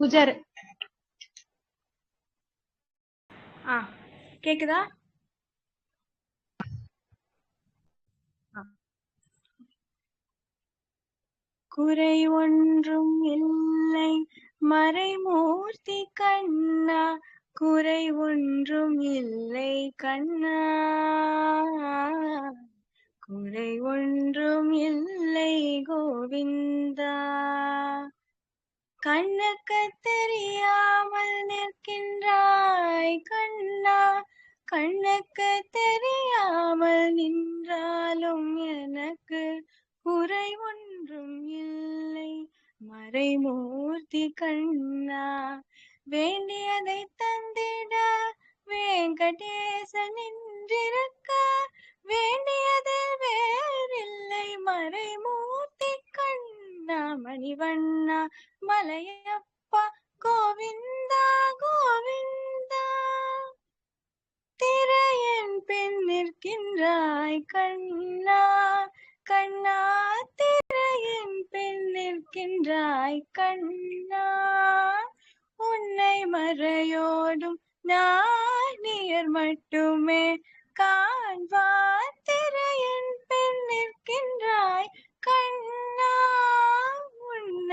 புஜர் ஆ கேக்குதா? குறை ஒன்றும் இல்லை மறைமூர்த்தி கண்ணா. குறை ஒன்றும் இல்லை கண்ணா. குறை ஒன்றும் இல்லை கோவிந்தா. கண்ணுக்கு தெரியாமல் நிற்கின்றாய் கண்ணா. கண்ணுக்கு தெரியாமல் நின்றாலும் எனக்கு குறை ஒன்றும் இல்லை. மறைமூர்த்தி கண்ணா வேண்டியதை தந்திட வெங்கடேசன் நின்றிருக்க கண்ணா மணிவண்ணா மலையப்பா கோவிந்தா கோவிந்தா. திரையன் பெண் நிற்கின்றாய் கண்ணா கண்ணா. திரையன் பெண் நிற்கின்றாய் கண்ணா. உன்னை மறையோடும் நாணியர் மட்டுமே.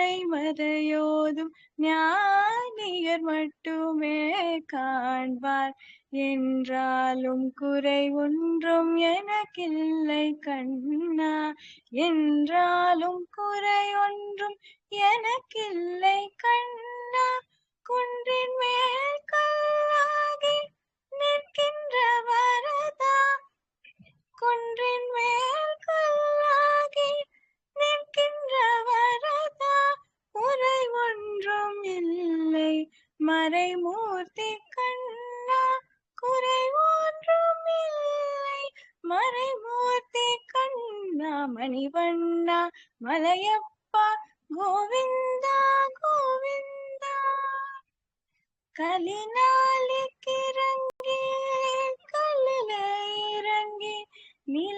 உன்னை மறையோதும் ஞானியர் மட்டுமே காண்பார். என்றாலும் குறை ஒன்றும் எனக்கில்லை கண்ணா. என்றாலும் குறை ஒன்றும் எனக்கில்லை கண்ணா. மணிவண்ணா மலையப்பா கோவிந்தா கோவிந்தா கலினாலிக்கிறங்கி கல்லில இறங்கி நிலையாக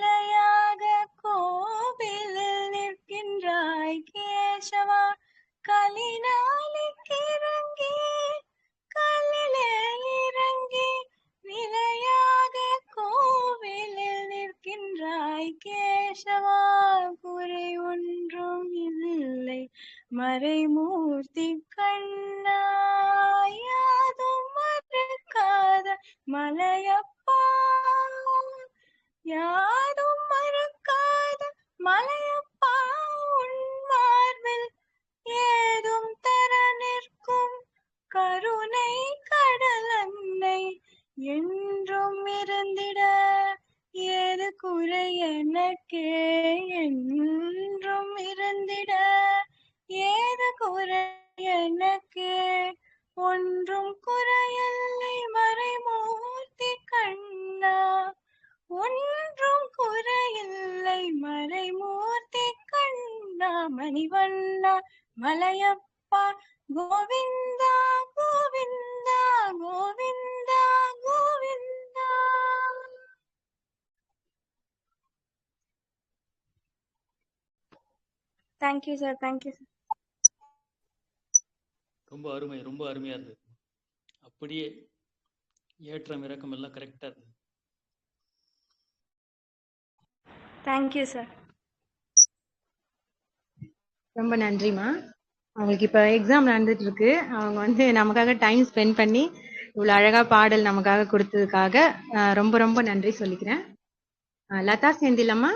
மறைமூர்த்தி கண்ணா யாதும் மறுக்காத மலையப்பா. யாதும் மறுக்காத மலையப்பா உன் மார்பில் ஏதும் தர நிற்கும் கருணை கடல் அன்னை என்றும் இருந்திட. ஏது குறை எனக்கே Manivanna Malayappa Govinda Govinda Govinda Govinda. Thank you sir thank you sir ரொம்ப அருமை ரொம்ப அருமையா இருந்தது. அப்படியே ஏற்றம் இறக்கம் எல்லாம் கரெக்டா இருந்தது. தேங்க்யூ சார் ரொம்ப நன்றிம்மா. அவங்களுக்கு இப்போ எக்ஸாம் நடந்துட்டு இருக்கு அவங்க வந்து நமக்காக டைம் ஸ்பெண்ட் பண்ணி இவ்வளோ அழகா பாடல் நமக்காக கொடுத்ததுக்காக ரொம்ப ரொம்ப நன்றி சொல்லிக்கிறேன். லதா செந்திலம்மா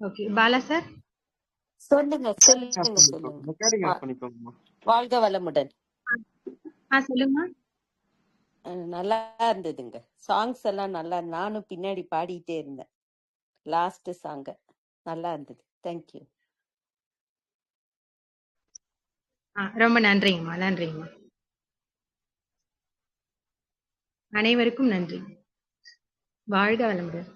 ஓகே பாலா சார் சொல்லுங்க சொல்லுங்க சொல்லுங்க. வாழ்க வளமுடன். ஆ சொல்லுங்கம்மா. நல்லா இருந்ததுங்க. சாங்ஸ் எல்லாம் நல்லா நானும் பின்னாடி பாடிட்டே இருந்தேன். லாஸ்ட் சாங்க நல்லா இருந்தது. தேங்க்யூ ஆ ரொம்ப நன்றிங்கம்மா. நன்றிங்கம்மா. அனைவருக்கும் நன்றி. வாழ்க வளமுடன்.